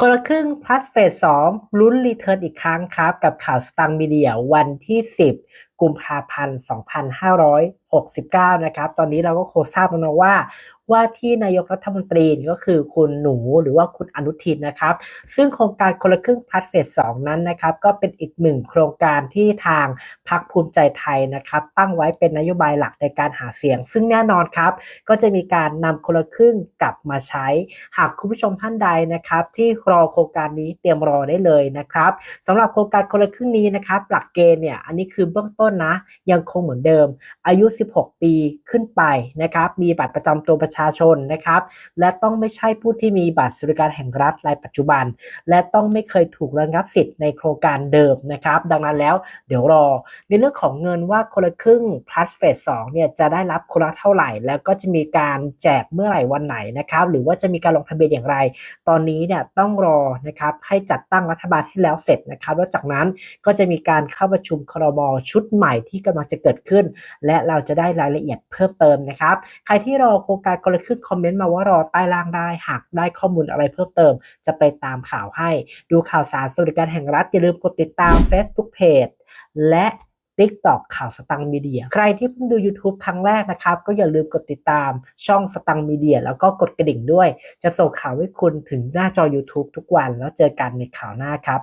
คนละครึ่ง plus เฟส2ลุ้นรีเทิร์นอีกครั้งครับ กับข่าวสตังมีเดียวันที่ 10 กุมภาพันธ์ 2569 นะครับ ตอนนี้เราก็โคทราบแล้วนะว่า ว่าที่นายกรัฐมนตรีก็คือคุณหนูหรือว่าคุณอนุทินนะครับ ซึ่งโครงการคนละครึ่งพลัสเฟส2นั้นนะครับ ก็เป็นอีกหนึ่งโครงการที่ทางพรรคภูมิใจไทยนะครับ ตั้งไว้เป็นนโยบายหลักในการหาเสียง ซึ่งแน่นอนครับ ก็จะมีการนำคนละครึ่งกลับมาใช้ หากคุณผู้ชมท่านใดนะครับ ที่รอโครงการนี้เตรียมรอได้เลยนะครับสำหรับโครงการคนละครึ่งนี้นะครับ หลักเกณฑ์เนี่ยอันนี้คือเบื้องต้นนะ ยังคงเหมือนเดิม อายุ 16 ปีขึ้นไปนะครับ มีบัตรประจำตัวประชาชนนะครับ และต้องไม่ใช่ผู้ที่มีบัตรสวัสดิการแห่งรัฐรายปัจจุบัน และต้องไม่เคยถูกระงับสิทธิ์ในโครงการเดิมนะครับ ดังนั้นแล้วเดี๋ยวรอ ในเรื่องของเงินว่าคนละครึ่ง plus phase 2เนี่ยจะได้รับคนละเท่าไหร่ แล้วก็จะมีการแจกเมื่อไหร่วันไหนนะครับ หรือว่าจะมีการลงทะเบียนอย่างไร ตอนนี้เนี่ยต้องรอนะครับให้จัดตั้งรัฐบาลให้แล้วเสร็จนะครับแล้วจากนั้นก็จะมีการเข้าประชุมครมชุดใหม่ที่กำลังจะเกิดขึ้น และเราจะได้รายละเอียดเพิ่มเติมนะครับ ใครที่รอโครงการคนละครึ่งคอมเมนต์มาว่ารอใต้ล่างได้ หากได้ข้อมูลอะไรเพิ่มเติม จะไปตามข่าวให้ ดูข่าวสารสวัสดิการแห่งรัฐอย่าลืมกดติดตาม Facebook Page และ TikTok ข่าวสตังมีเดีย ใครที่เพิ่งดู YouTube ครั้งแรกนะครับ ก็อย่าลืมกดติดตามช่องสตังมีเดีย แล้วก็กดกระดิ่งด้วย จะส่งข่าวให้คุณถึงหน้าจอ YouTube ทุกวันแล้วเจอกันในข่าวหน้าครับ